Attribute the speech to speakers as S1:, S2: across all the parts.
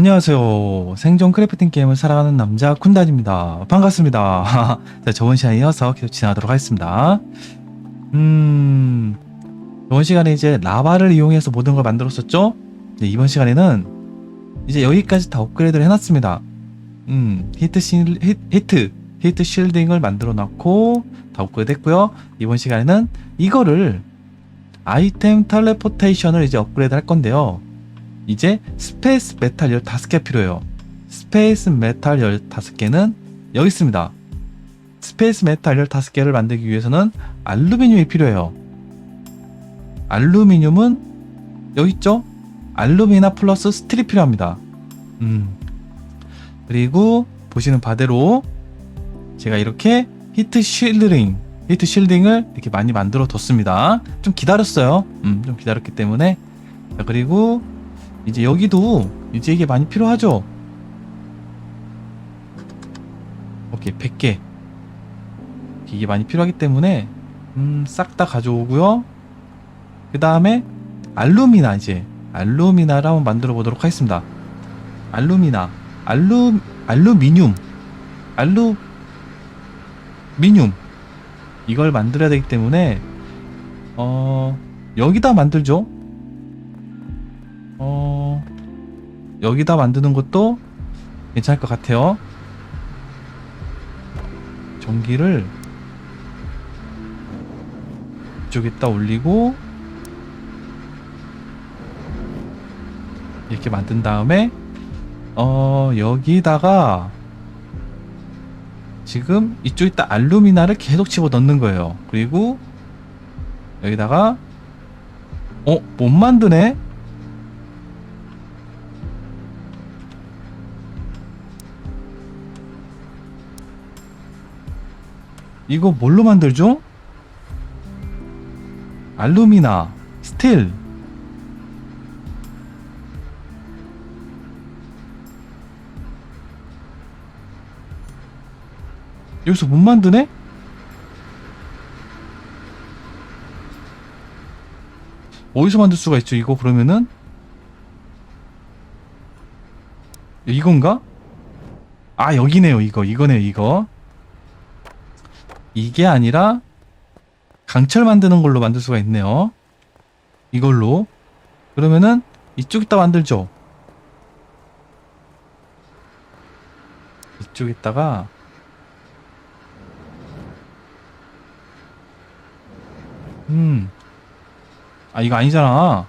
S1: 안녕하세요. 생존 크래프팅 게임을 살아가는 남자 쿤단입니다. 반갑습니다. 자, 저번 시간에 이어서 계속 진행하도록 하겠습니다. 음, 저번 시간에 이제 라바를 이용해서 모든 걸 만들었었죠? 이제 이번 시간에는 이제 여기까지 다 업그레이드를 해놨습니다. 음, 히트 실, 히, 히트, 히트 실딩을 만들어 놨고, 다 업그레이드 했고요. 이번 시간에는 이거를 아이템 텔레포테이션을 이제 업그레이드 할 건데요. 이제 스페이스 메탈 15개 필요해요. 스페이스 메탈 15개는 여기 있습니다. 스페이스 메탈 15개를 만들기 위해서는 알루미늄이 필요해요. 알루미늄은 여기 있죠? 알루미나 플러스 스틸이 필요합니다. 음. 그리고 보시는 바대로 제가 이렇게 히트 쉴드링, 히트 쉴딩을 이렇게 많이 만들어 뒀습니다. 좀 기다렸어요. 음, 좀 기다렸기 때문에. 자, 그리고 이제 여기도 이게 많이 필요하죠? 오케이 100개. 이게 많이 필요하기 때문에 음, 싹 다 가져오고요. 그 다음에 알루미나 이제 알루미나를 한번 만들어 보도록 하겠습니다. 알루미나 알루 알루미늄 알루 미늄. 이걸 만들어야 되기 때문에 어 여기다 만들죠 여기다 만드는 것도 괜찮을 것 같아요. 전기를 이쪽에다 올리고 이렇게 만든 다음에 어, 여기다가 지금 이쪽에다 알루미나를 계속 집어 넣는 거예요. 그리고 여기다가 어, 못 만드네? 이거 뭘로 만들죠? 알루미나, 스틸. 여기서 못 만드네? 어디서 만들 수가 있죠, 이거 그러면은? 이건가? 아, 여기네요, 이거. 이거네요, 이거. 이게 아니라 강철 만드는 걸로 만들 수가 있네요. 이걸로. 그러면은 이쪽에다 만들죠. 이쪽에다가 음. 아, 이거 아니잖아.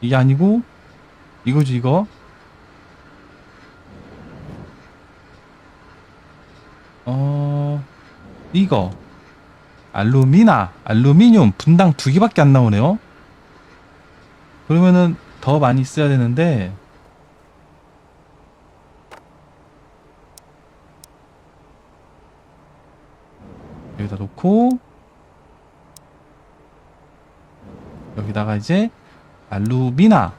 S1: 이게 아니고 이거지, 이거. 어. 이거. 알루미나 알루미늄 분당 두 개밖에 안 나오네요. 그러면은 더 많이 써야 되는데. 여기다 놓고. 여기다가 이제 알루미나.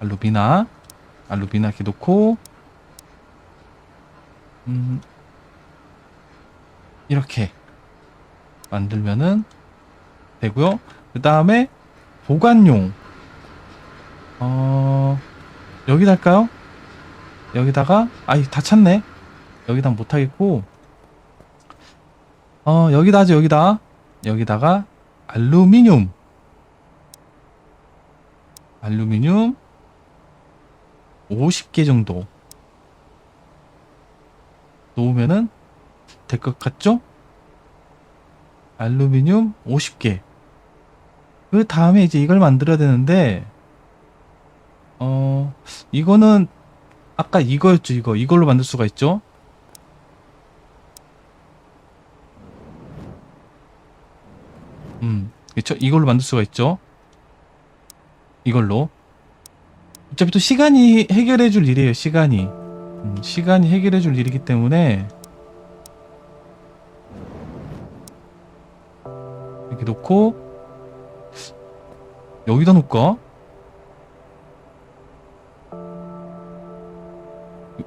S1: 알루미나. 알루미나 이렇게 놓고. 음 이렇게 만들면은 되고요. 그 다음에 보관용 어 여기다 할까요? 여기다가 아이 다 찼네. 여기다 못하겠고 어 여기다 하죠 여기다 여기다가 알루미늄 알루미늄 50개 정도 놓으면은 될 것 같죠? 알루미늄 50개. 그 다음에 이제 이걸 만들어야 되는데, 어, 이거는, 아까 이거였죠, 이거. 이걸로 만들 수가 있죠? 음, 그쵸? 이걸로 만들 수가 있죠? 이걸로. 어차피 또 시간이 해결해 줄 일이에요, 시간이. 음, 시간이 해결해 줄 일이기 때문에, 이렇게 놓고 여기다 놓을까?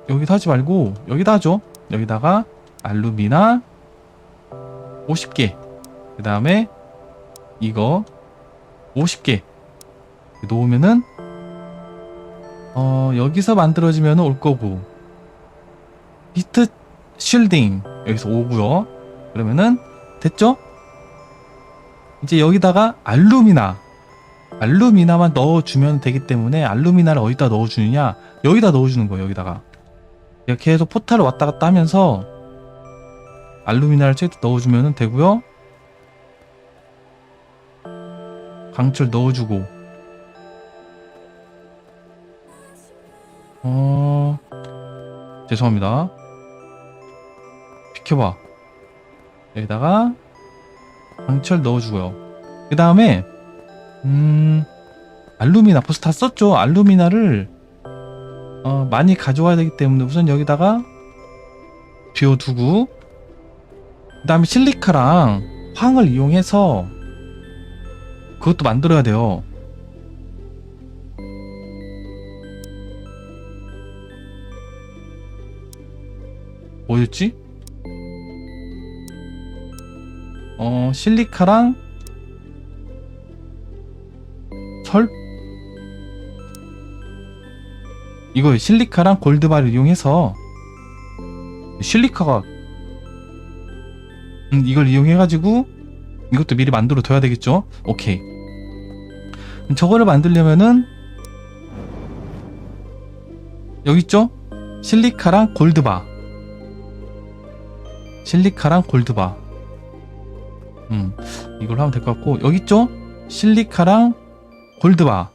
S1: 여기다 하지 말고 여기다 하죠 여기다가 알루미나 50개 그 다음에 이거 50개 놓으면은 어, 여기서 만들어지면 올 거고. 히트 쉴딩. 여기서 오고요. 그러면은, 됐죠? 이제 여기다가 알루미나. 알루미나만 넣어주면 되기 때문에 알루미나를 어디다 넣어주느냐? 여기다 넣어주는 거예요, 여기다가. 계속 포탈을 왔다 갔다 하면서 알루미나를 저기다 넣어주면 되고요. 강철 넣어주고. 어, 죄송합니다. 비켜봐. 여기다가 강철 넣어주고요. 그 다음에, 음, 알루미나 벌써 다 썼죠? 알루미나를, 어, 많이 가져와야 되기 때문에 우선 여기다가 비워두고, 그 다음에 실리카랑 황을 이용해서 그것도 만들어야 돼요. 뭐였지? 어, 실리카랑 철? 이거 실리카랑 골드바를 이용해서 실리카가 음, 이걸 이용해가지고 이것도 미리 만들어 둬야 되겠죠? 오케이. 저거를 만들려면은 여기 있죠? 실리카랑 골드바. 실리카랑 골드바. 음, 이걸 하면 될 것 같고 여기 있죠? 실리카랑 골드바.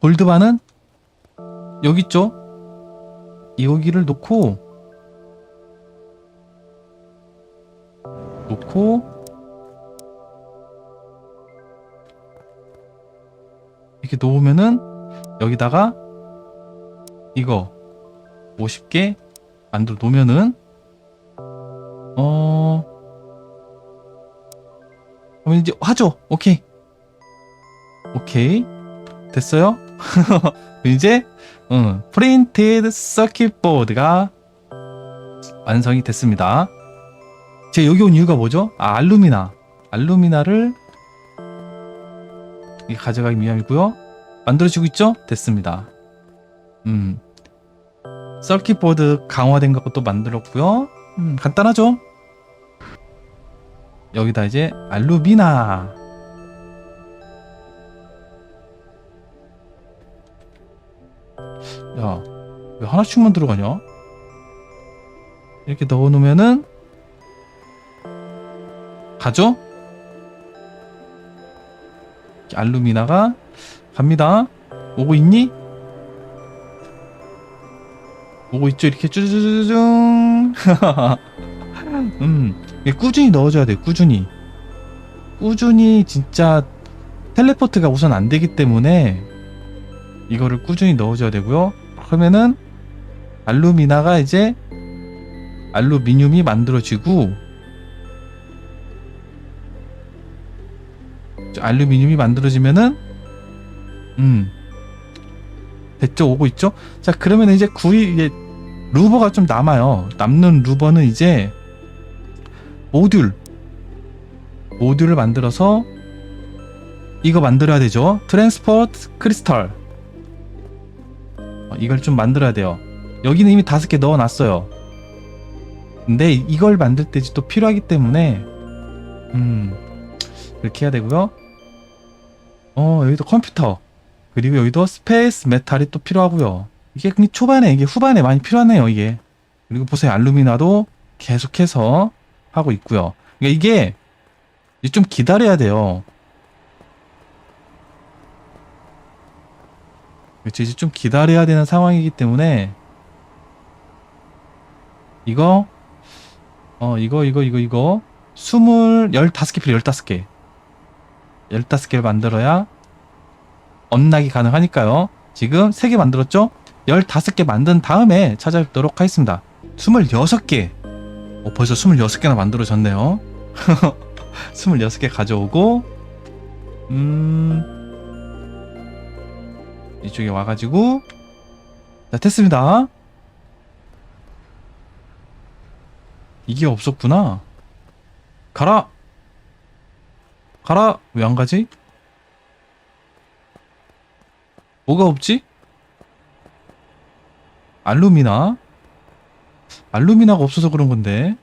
S1: 골드바는 여기 있죠? 여기를 놓고 놓고 이렇게 놓으면은 여기다가 이거 50개 만들어 놓으면은 어 그럼 이제 하죠 오케이 오케이 됐어요 이제 응, 프린티드 서킷 보드가 완성이 됐습니다 제가 여기 온 이유가 뭐죠? 아, 알루미나. 알루미나를 이 가져가기 위함이고요. 만들어지고 있죠? 됐습니다. 음. 서킷보드 강화된 것도 만들었고요. 음, 간단하죠? 여기다 이제 알루미나. 야, 왜 하나씩만 들어가냐? 이렇게 넣어 놓으면은 가죠? 알루미나가 갑니다. 오고 있니? 오고 있죠? 이렇게 쭈쭈쭈쭈. 음, 꾸준히 넣어줘야 돼. 꾸준히. 꾸준히 진짜 텔레포트가 우선 안 되기 때문에 이거를 꾸준히 넣어줘야 되고요. 그러면은 알루미나가 이제 알루미늄이 만들어지고 알루미늄이 만들어지면은 음 됐죠 오고 있죠 자 그러면 이제 구이 이제 루버가 좀 남아요 남는 루버는 이제 모듈 모듈을 만들어서 이거 만들어야 되죠 트랜스포트 크리스탈 어, 이걸 좀 만들어야 돼요 여기는 이미 다섯 개 넣어놨어요 근데 이걸 만들 때 또 필요하기 때문에 음 그렇게 해야 되고요 어, 여기도 컴퓨터. 그리고 여기도 스페이스 메탈이 또 필요하고요. 이게 초반에, 이게 후반에 많이 필요하네요, 이게. 그리고 보세요, 알루미나도 계속해서 하고 있고요. 그러니까 이게 좀 기다려야 돼요. 그렇죠, 이제 좀 기다려야 되는 상황이기 때문에 이거 어, 이거, 이거, 이거, 이거 스물, 열다섯 개 필요, 열다섯 개. 15개를 만들어야 언락이 가능하니까요. 지금 3개 만들었죠? 15개 만든 다음에 찾아뵙도록 하겠습니다. 26개. 어, 벌써 26개나 만들어졌네요. 26개 가져오고, 음, 이쪽에 와가지고, 자, 됐습니다. 이게 없었구나. 가라! 가라! 왜 안 가지? 뭐가 없지? 알루미나? 알루미나가 없어서 그런 건데.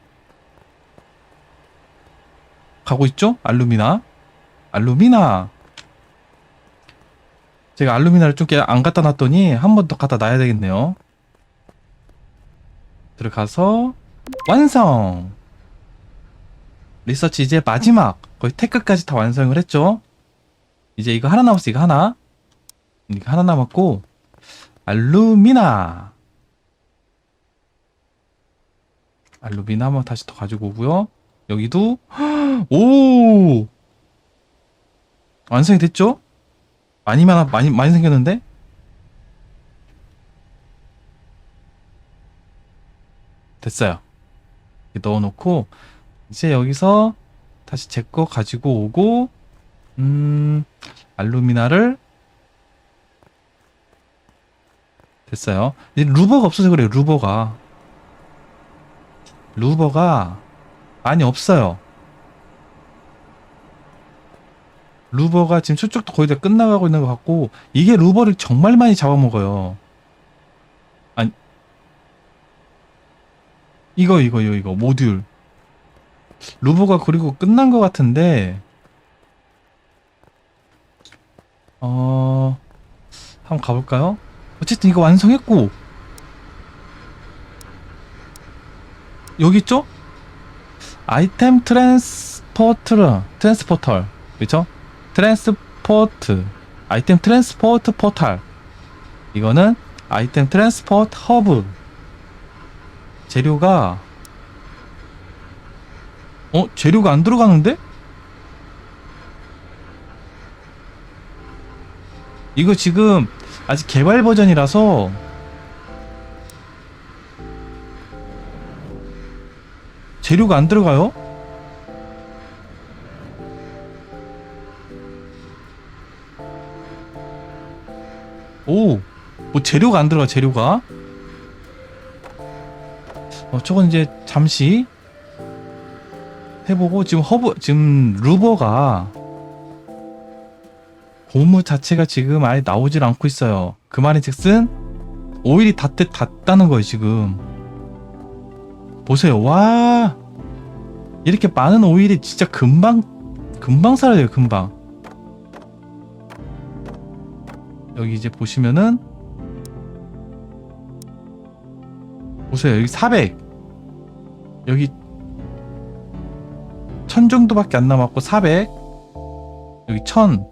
S1: 가고 있죠? 알루미나. 알루미나. 제가 알루미나를 좀 안 갖다 놨더니 한 번 더 갖다 놔야 되겠네요. 들어가서 완성! 리서치 이제 마지막 거의 태클까지 다 완성을 했죠. 이제 이거 하나 남았어 이거 하나. 이거 하나 남았고 알루미나. 알루미나 한번 다시 더 가지고 오고요. 여기도 오 완성이 됐죠? 많이 많아 많이 많이 생겼는데 됐어요. 넣어놓고 이제 여기서 다시 제 거 가지고 오고 음 알루미나를 됐어요. 이제 루버가 없어서 그래요. 루버가 루버가 많이 없어요. 루버가 지금 수축도 거의 다 끝나가고 있는 것 같고 이게 루버를 정말 많이 잡아먹어요. 아니 이거 이거 이거 이거 모듈 루버가 그리고 끝난 것 같은데 어 한번 가볼까요? 어쨌든 이거 완성했고 여기 있죠? 아이템 트랜스포트르 트랜스포터 그렇죠? 트랜스포트 아이템 트랜스포트 포탈 이거는 아이템 트랜스포트 허브 재료가 어? 재료가 안 들어가는데? 이거 지금 아직 개발 버전이라서 재료가 안 들어가요? 오, 뭐 재료가 안 들어가 재료가. 어, 저건 이제 잠시 해보고 지금 허브 지금 루버가 고무 자체가 지금 아예 나오질 않고 있어요. 그 말인즉슨 오일이 닿듯 닿다는 거예요 지금. 보세요, 와 이렇게 많은 오일이 진짜 금방 금방 사라져요, 금방. 여기 이제 보시면은 보세요, 여기 400 여기 1000 정도밖에 안 남았고 400 여기 1000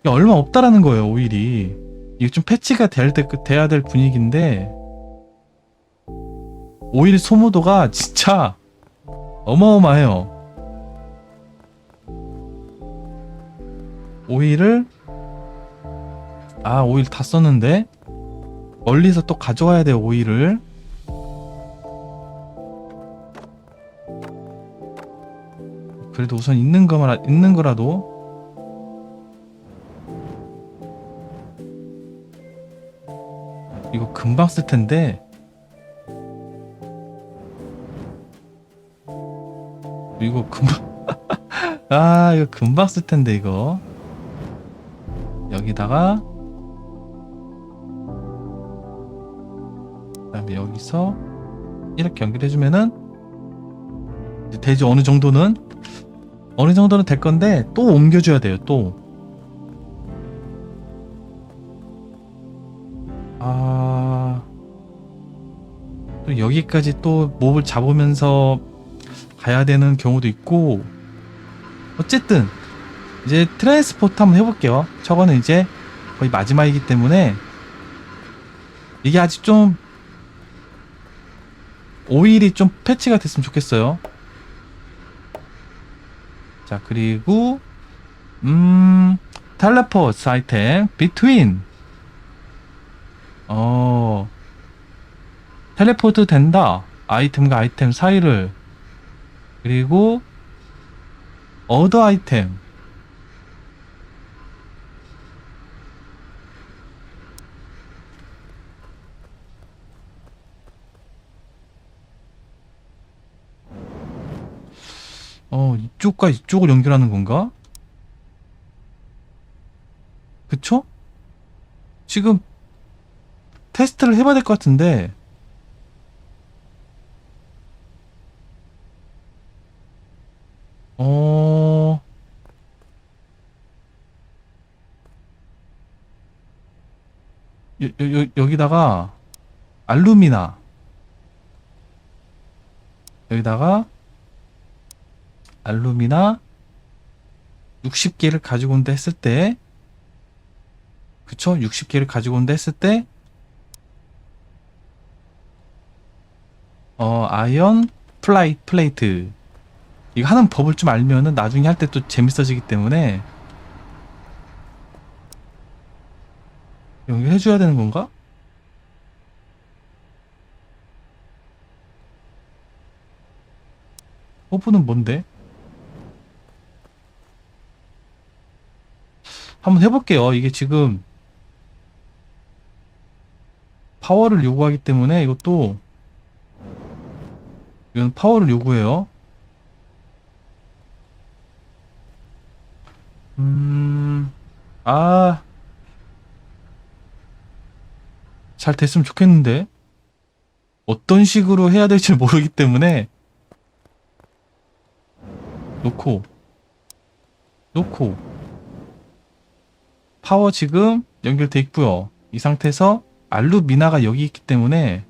S1: 이게 얼마 없다라는 거예요 오일이. 이게 좀 패치가 될 때, 돼야 될 분위기인데 오일 소모도가 진짜 어마어마해요. 오일을 아 오일 다 썼는데 멀리서 또 가져와야 돼요 오일을. 그래도 우선 있는 거만 있는 거라도. 이거 금방 쓸 텐데 금방 아 이거 금방 쓸 텐데 이거 여기다가 그다음에 여기서 이렇게 연결해주면은 이제 되지 어느 정도는 어느 정도는 될 건데 또 옮겨줘야 돼요 또. 아. 또 여기까지 또 몹을 잡으면서 가야 되는 경우도 있고 어쨌든 이제 트랜스포트 한번 해볼게요. 저거는 이제 거의 마지막이기 때문에 이게 아직 좀 오일이 좀 패치가 됐으면 좋겠어요. 자 그리고 음 텔레포트 아이템 비트윈 어 텔레포트 된다 아이템과 아이템 사이를 그리고 어더 아이템 어, 이쪽과 이쪽을 연결하는 건가? 그쵸? 지금 테스트를 해봐야 될 것 같은데 어. 여, 여, 여, 여기다가 알루미나. 여기다가 알루미나 60개를 가지고 온다 했을 때 그쵸? 60개를 가지고 온다 했을 때 어, 아이언 플라이 플레이트 이거 하는 법을 좀 알면은 나중에 할 때 또 재밌어지기 때문에 연결해줘야 되는 건가? 호프는 뭔데? 한번 해볼게요. 이게 지금 파워를 요구하기 때문에 이것도 이건 파워를 요구해요. 음, 아, 잘 됐으면 좋겠는데? 어떤 식으로 해야 될지 모르기 때문에. 놓고. 놓고. 파워 지금 연결돼 있고요. 이 상태에서 알루미나가 여기 있기 때문에.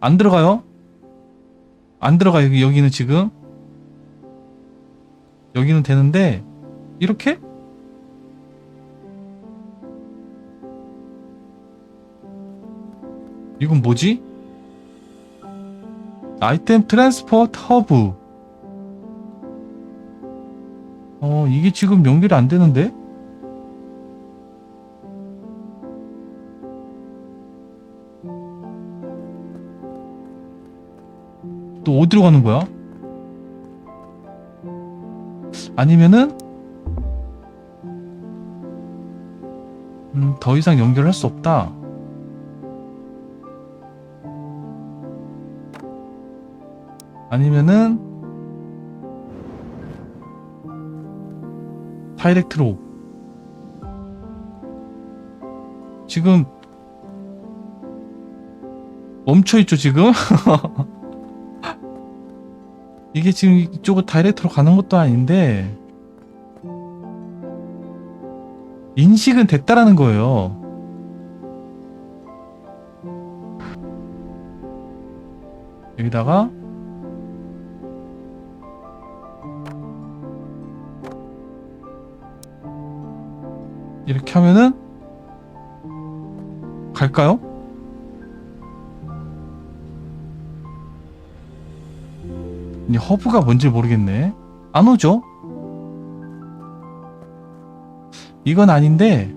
S1: 안 들어가요. 안 들어가 여기 여기는 지금 여기는 되는데 이렇게 이건 뭐지? 아이템 트랜스포트 허브 어 이게 지금 연결이 안 되는데? 또 어디로 가는 거야? 아니면은 음, 더 이상 연결할 수 없다. 아니면은 다이렉트로 지금 멈춰 있죠 지금? 이게 지금 이쪽으로 다이렉트로 가는 것도 아닌데 인식은 됐다라는 거예요. 여기다가 이렇게 하면은 갈까요? 이 허브가 뭔지 모르겠네. 안 오죠? 이건 아닌데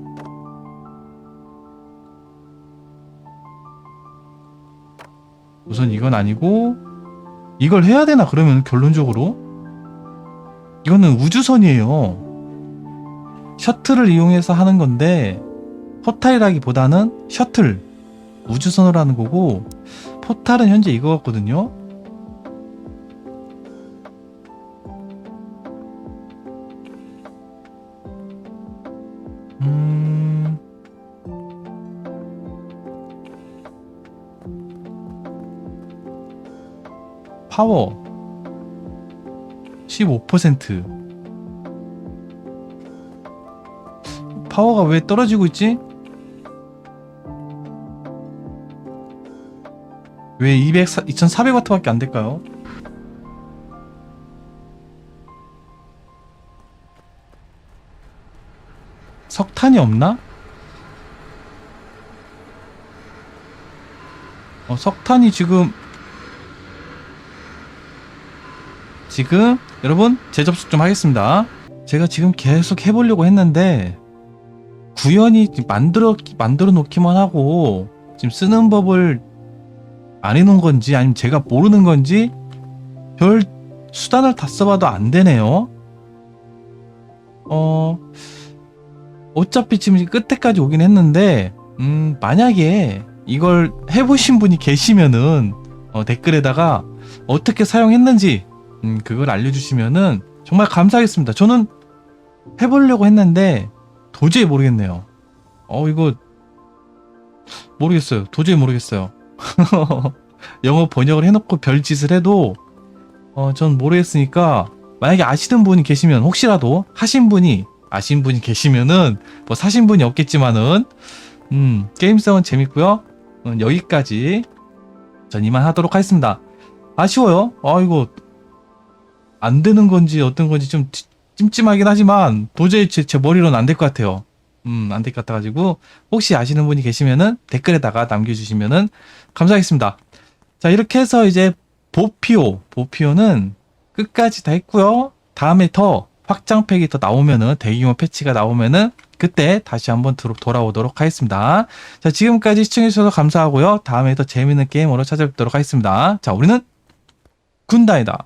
S1: 우선 이건 아니고 이걸 해야 되나 그러면 결론적으로 이거는 우주선이에요. 셔틀을 이용해서 하는 건데 포탈이라기보다는 셔틀 우주선으로 하는 거고 포탈은 현재 이거 같거든요. 파워 15% 파워가 왜 떨어지고 있지? 왜 200, 2400W밖에 안 될까요? 석탄이 없나? 어, 석탄이 지금 지금 여러분 재접속 좀 하겠습니다. 제가 지금 계속 해보려고 했는데 구현이 만들어 만들어 놓기만 하고 지금 쓰는 법을 안 해놓은 건지 아니면 제가 모르는 건지 별 수단을 다 써봐도 안 되네요. 어 어차피 지금 끝에까지 오긴 했는데 음 만약에 이걸 해보신 분이 계시면은 어, 댓글에다가 어떻게 사용했는지 음, 그걸 알려주시면은 정말 감사하겠습니다. 저는 해보려고 했는데 도저히 모르겠네요. 어 이거 모르겠어요. 도저히 모르겠어요. 영어 번역을 해놓고 별짓을 해도 어, 전 모르겠으니까 만약에 아시는 분이 계시면 혹시라도 하신 분이 아신 분이 계시면은 뭐 사신 분이 없겠지만은 음 게임성은 재밌고요. 음, 여기까지 전 이만 하도록 하겠습니다. 아쉬워요. 아 이거 안 되는 건지 어떤 건지 좀 찌- 찜찜하긴 하지만 도저히 제, 제 머리로는 안 될 것 같아요. 음, 안 될 것 같아가지고 혹시 아시는 분이 계시면은 댓글에다가 남겨주시면은 감사하겠습니다. 자 이렇게 해서 이제 보피오 보피오는 끝까지 다 했고요. 다음에 더 확장팩이 더 나오면은 대규모 패치가 나오면은 그때 다시 한번 돌아오도록 하겠습니다. 자 지금까지 시청해주셔서 감사하고요. 다음에 더 재밌는 게임으로 찾아뵙도록 하겠습니다. 자 우리는 군단이다.